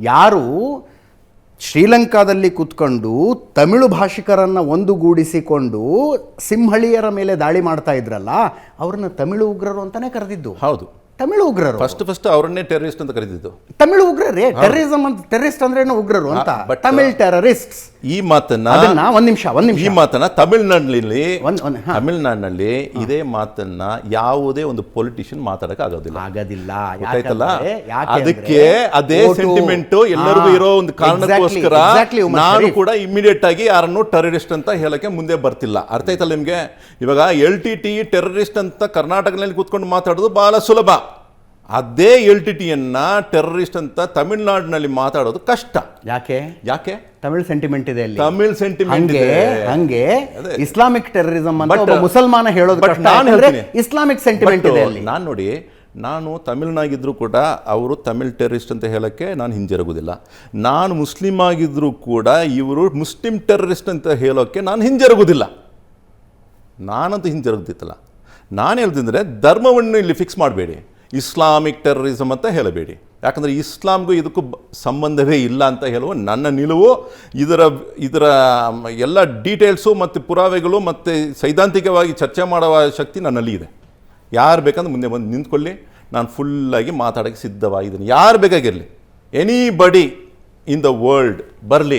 ಯಾರು ಶ್ರೀಲಂಕಾದಲ್ಲಿ ಕೂತ್ಕೊಂಡು ತಮಿಳು ಭಾಷಿಕರನ್ನು ಒಂದುಗೂಡಿಸಿಕೊಂಡು ಸಿಂಹಳಿಯರ ಮೇಲೆ ದಾಳಿ ಮಾಡ್ತಾ ಇದ್ರಲ್ಲ ಅವ್ರನ್ನ ತಮಿಳು ಉಗ್ರರು ಅಂತಾನೆ ಕರೆದಿದ್ದು. ಹೌದು. ತಮಿಳು ಉಗ್ರರು. ಫಸ್ಟ್ ಫಸ್ಟ್ ಅವರನ್ನೇ ಟೆರರಿಸ್ಟ್ ಅಂತ ಕರೆದಿದ್ದು. ತಮಿಳು ಉಗ್ರರೇ ಟೆರರಿಸಮ್ ಅಂತ ಟೆರರಿಸ್ಟ್ ಅಂದ್ರೆ ಉಗ್ರರು ಅಂತ? ತಮಿಳ್ ಟೆರರಿಸ್ಟ್ ಈ ಮಾತನ್ನ ಒಂದ್ ನಿಮಿಷ ಒಂದ್ ನಿಮಿಷ. ಈ ಮಾತನ್ನ ತಮಿಳ್ನಾಡಿನಲ್ಲಿ. ತಮಿಳ್ನಾಡಿನಲ್ಲಿ ಇದೇ ಮಾತನ್ನ ಯಾವುದೇ ಒಂದು ಪೊಲಿಟಿಷಿಯನ್ ಮಾತಾಡಕ್ ಆಗೋದಿಲ್ಲ. ಆಗೋದಿಲ್ಲ ಗೊತ್ತಾಯ್ತಲ್ಲ ಅದಕ್ಕೆ ಅದೇ ಸೆಂಟಿಮೆಂಟ್ ಎಲ್ಲರಿಗೂ ಇರೋ ಒಂದು ಕಾರಣಕ್ಕೋಸ್ಕರ ನಾನು ಕೂಡ ಇಮಿಡಿಯೇಟ್ ಆಗಿ ಯಾರನ್ನು ಟೆರರಿಸ್ಟ್ ಅಂತ ಹೇಳಕ್ಕೆ ಮುಂದೆ ಬರ್ತಿಲ್ಲ. ಅರ್ಥ ಆಯ್ತಲ್ಲ ನಿಮ್ಗೆ? ಇವಾಗ ಎಲ್ ಟಿ ಟಿ ಟೆರರಿಸ್ಟ್ ಅಂತ ಕರ್ನಾಟಕದಲ್ಲಿ ಕೂತ್ಕೊಂಡು ಮಾತಾಡೋದು ಬಹಳ ಸುಲಭ. ಅದೇ ಎಲ್ ಟಿ ಟಿಯನ್ನ ಟೆರರಿಸ್ಟ್ ಅಂತ ತಮಿಳ್ನಾಡಿನಲ್ಲಿ ಮಾತಾಡೋದು ಕಷ್ಟ. ಯಾಕೆ? ಯಾಕೆ? ತಮಿಳ್ ಸೆಂಟಿಮೆಂಟ್ ಇದೆ ಅಲ್ಲಿ. ತಮಿಳ್ ಸೆಂಟಿಮೆಂಟ್ ಹಂಗೆ ಇದೆ. ಹಂಗೆ. ಇಸ್ಲಾಮಿಕ್ ಟೆರರಿಸಂ ಅಂತ ಒಬ್ಬ ಮುಸಲ್ಮಾನ ಹೇಳೋದು ಕಷ್ಟ. ಹೇಳ್ತೀನಿ. ಇಸ್ಲಾಮಿಕ್ ಸೆಂಟಿಮೆಂಟ್ ಇದೆ ಅಲ್ಲಿ. ನಾನು ನೋಡಿ ನಾನು ತಮಿಳ್ನಾಗಿದ್ದರೂ ಕೂಡ ಅವರು ತಮಿಳ್ ಟೆರರಿಸ್ಟ್ ಅಂತ ಹೇಳೋಕ್ಕೆ ನಾನು ಹಿಂಜರುಗುದಿಲ್ಲ. ನಾನು ಮುಸ್ಲಿಂ ಆಗಿದ್ದರೂ ಕೂಡ ಇವರು ಮುಸ್ಲಿಂ ಟೆರರಿಸ್ಟ್ ಅಂತ ಹೇಳೋಕ್ಕೆ ನಾನು ಹಿಂಜರುಗುದಿಲ್ಲ. ನಾನಂತೂ ಹಿಂಜರುಗ್ತಿತ್ತಲ್ಲ ನಾನು ಹೇಳ್ತಿದ್ರೆ ಧರ್ಮವನ್ನು ಇಲ್ಲಿ ಫಿಕ್ಸ್ ಮಾಡಬೇಡಿ. ಇಸ್ಲಾಮಿಕ್ ಟೆರರಿಸಮ್ ಅಂತ ಹೇಳಬೇಡಿ. ಯಾಕಂದರೆ ಇಸ್ಲಾಮ್ಗೂ ಇದಕ್ಕೂ ಸಂಬಂಧವೇ ಇಲ್ಲ ಅಂತ ಹೇಳುವ ನನ್ನ ನಿಲುವು. ಇದರ ಇದರ ಎಲ್ಲ ಡೀಟೇಲ್ಸು ಮತ್ತು ಪುರಾವೆಗಳು ಮತ್ತು ಸೈದ್ಧಾಂತಿಕವಾಗಿ ಚರ್ಚೆ ಮಾಡುವ ಶಕ್ತಿ ನನ್ನಲ್ಲಿ ಇದೆ. ಯಾರು ಬೇಕಂದ್ರೆ ಮುಂದೆ ಬಂದು ನಿಂತ್ಕೊಳ್ಳಿ. ನಾನು ಫುಲ್ಲಾಗಿ ಮಾತಾಡೋಕ್ಕೆ ಸಿದ್ಧವಾಗಿದ್ದೀನಿ. ಯಾರು ಬೇಕಾಗಿರಲಿ? ಎನಿ ಬಡಿ ಇನ್ ದ ವರ್ಲ್ಡ್ ಬರಲಿ.